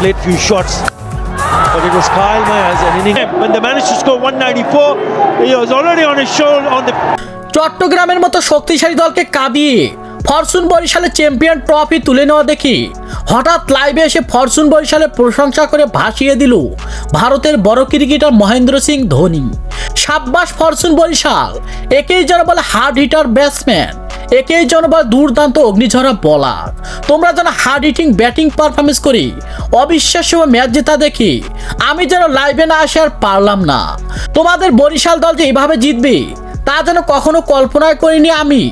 played few shots. But it was Kyle Myers, and in when they managed to score 194, he was already on his show on the চট্টগ্রামের মতো শক্তিশালী দলকে কাঁদিয়ে Fortune বরিশালে champion trophy তুলে নেওয়া দেখি। হঠাৎ লাইভে এসে ফরচুন বরিশালের প্রশংসা করে ভাসিয়ে দিল ভারতের বড় ক্রিকেটার মহেন্দ্র সিং ধোনি। সাব্বাস ফরচুন বরিশাল একেই যেন বলে হার্ড হিটার ব্যাটসম্যান। একেই যেন বলে দুর্দান্ত অগ্নিঝরা বলার তোমরা যেন হার্ড হিটিং ব্যাটিং পারফরমেন্স করি, অবিশ্বাস্য ম্যাচ জেতা দেখি। আমি যেন লাইভে না আসে আর পারলাম না। তোমাদের বরিশাল দল যে এভাবে জিতবে, তা যেন কখনো কল্পনাই করিনি আমি,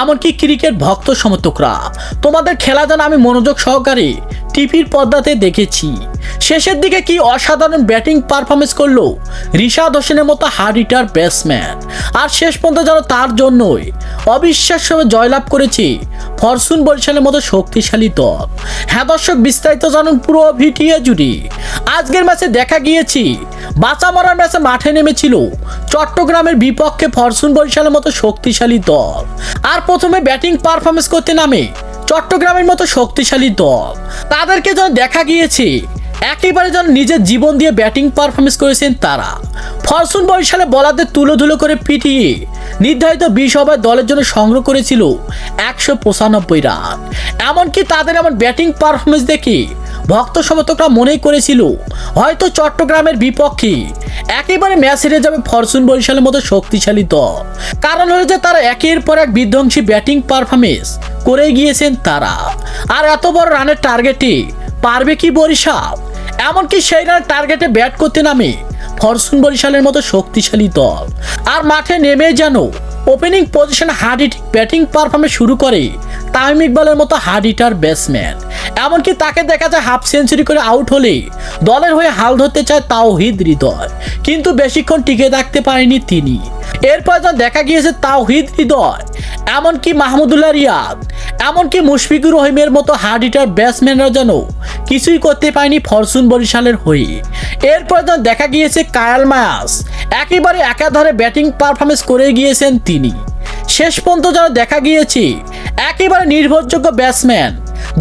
এমনকি ক্রিকেট ভক্ত সমর্থকরা। তোমাদের খেলা যেন আমি মনোযোগ সহকারে টিভির পর্দাতে দেখেছি। শেষের দিকে কি অসাধারণ ব্যাটিং পারফরমেন্স করল, রিশাদ হোসেনের মতো হার্ড হিটার ব্যাটসম্যান আর শেষ পর্যন্ত যেন তার জন্যই অবিশ্বাস্যভাবে জয়লাভ করেছে ফরচুন বরিশালের মতো শক্তিশালী দল। হ্যাঁ দর্শক, বিস্তারিত জানুন পুরো ভিটিএ জুড়ে। আজকের ম্যাচে দেখা গিয়েছি, বাঁচা মরার ম্যাচে মাঠে নেমেছিল চট্টগ্রামের বিপক্ষে ফরচুন বরিশালের মতো শক্তিশালী দল। আর প্রথমে ব্যাটিং পারফরমেন্স করতে নামে চট্টগ্রামের মতো শক্তিশালী দল। তাদেরকে যেন দেখা গিয়েছে, একেবারে যেন নিজের জীবন দিয়ে ব্যাটিং পারফরমেন্স করেছেন তারা। ফরচুন বরিশালে বলারদের তুলো ধুলো করে পিটিয়ে নির্ধারিত বিশ ওভার দলের জন্য সংগ্রহ করেছিল একশো পঁচানব্বই রান। এমনকি তাদের এমন ব্যাটিং পারফরমেন্স দেখে ভক্ত সমর্থকরা মনেই করেছিল, হয়তো চট্টগ্রামের বিপক্ষে একেবারে ম্যাচ হেরে যাবে ফরচুন বরিশালের মতো শক্তিশালী দল। কারণ হলো যে তারা একের পর এক বিধ্বংসী ব্যাটিং পারফরমেন্স করে গিয়েছেন তারা। আর এত বড় রানের টার্গেটে পারবে কি বরিশাল? এমনকি সেই রানের টার্গেটে ব্যাট করতে নামে ফরচুন বরিশালের মতো শক্তিশালী দল। আর মাঠে নেমে যেন ওপেনিং পজিশনে হার্ড হিটিং ব্যাটিং পারফর্মে শুরু করে তামিম ইকবালের মতো হার্ড হিটার ব্যাটসম্যান এমনকি তাকে দেখা যায় হাফ সেঞ্চুরি করে আউট হলে দলের হয়ে হাল ধরতে চায় তাওহিদ হৃদয়। কিন্তু বেশিক্ষণ টিকে থাকতে পারেনি তিনি। এরপর যখন দেখা গিয়েছে তাওহিদ হৃদয়। এমনকি মাহমুদুল্লাহ রিয়াদ এমনকি মুশফিকুর রহিমের মতো হার্ড হিটার ব্যাটসম্যানরা যেন কিছুই করতে পারেনি ফরচুন বরিশালের হয়ে। এরপর যেন দেখা গিয়েছে কায়াল মায়াস। একেবারে একাধারে ব্যাটিং পারফরমেন্স করে গিয়েছেন তিনি। শেষ পর্যন্ত যেন দেখা গিয়েছে একেবারে নির্ভরযোগ্য ব্যাটসম্যান,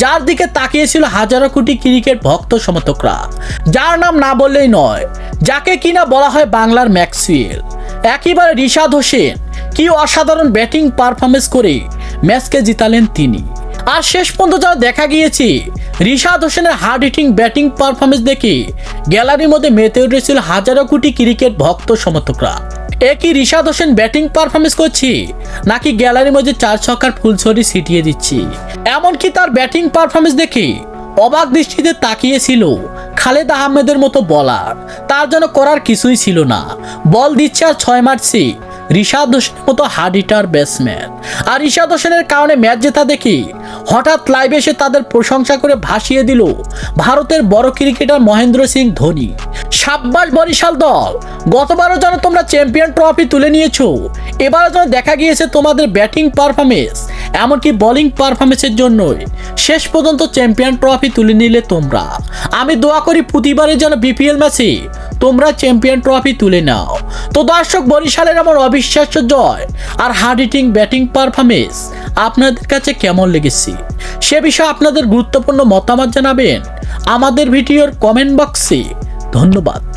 যার দিকে তাকিয়েছিল হাজারো কোটি ক্রিকেট ভক্ত সমর্থকরা। যার নাম না বললেই নয়, যাকে কিনা বলা হয় বাংলার ম্যাক্সুয়েল একেবারে রিশাদ হোসেন, কি অসাধারণ ব্যাটিং পারফরমেন্স করে ম্যাচকে জিতালেন তিনি। আর শেষ পর্যন্ত যা দেখা গিয়েছে, রিশাদ হোসেনের হার্ড হিটিং ব্যাটিং পারফরমেন্স দেখে গ্যালারির মধ্যে মেতে উঠেছিল হাজারো কোটি ক্রিকেট ভক্ত সমর্থকরা। একই রিশাদ হোসেন ব্যাটিং পারফরমেন্স করছি, নাকি গ্যালারির মধ্যে চার ছক্কার ফুলছড়ি ছিটিয়ে দিচ্ছি। এমনকি তার ব্যাটিং পারফরমেন্স দেখে অবাক দৃষ্টিতে তাকিয়েছিল খালেদ আহমেদের মতো বলার তার জন্য করার কিছুই ছিল না। বল দিচ্ছে আর ছয় মারছে রিশাদ হোসেনের মতো হার্ড হিটার ব্যাটসম্যান আর রিশাদ হোসেনের কারণে ম্যাচ জেতা দেখি, হঠাৎ লাইভে এসে তাদের প্রশংসা করে ভাসিয়ে দিল ভারতের বড় ক্রিকেটার মহেন্দ্র সিং ধোনি। সাব্বাস বরিশাল দল, গতবারও যেন তোমরা চ্যাম্পিয়ন ট্রফি তুলে নিয়েছো, এবারও যেন দেখা গিয়েছে তোমাদের ব্যাটিং পারফরমেন্স এমনকি বোলিং পারফরমেন্সের জন্যই। শেষ পর্যন্ত চ্যাম্পিয়ন ট্রফি তুলে নিলে তোমরা। আমি দোয়া করি প্রতিবারে যেন বিপিএল ম্যাচে তোমরা চ্যাম্পিয়ন ট্রফি তুলে নাও। তো দর্শক, বরিশালের আমার অবিশ্বাস্য জয় আর হার্ড হিটিং ব্যাটিং পারফরমেন্স আপনাদের কাছে কেমন লেগেছে? সে বিষয়ে আপনাদের গুরুত্বপূর্ণ মতামত জানাবেন আমাদের ভিডিওর কমেন্ট বক্সে। ধন্যবাদ।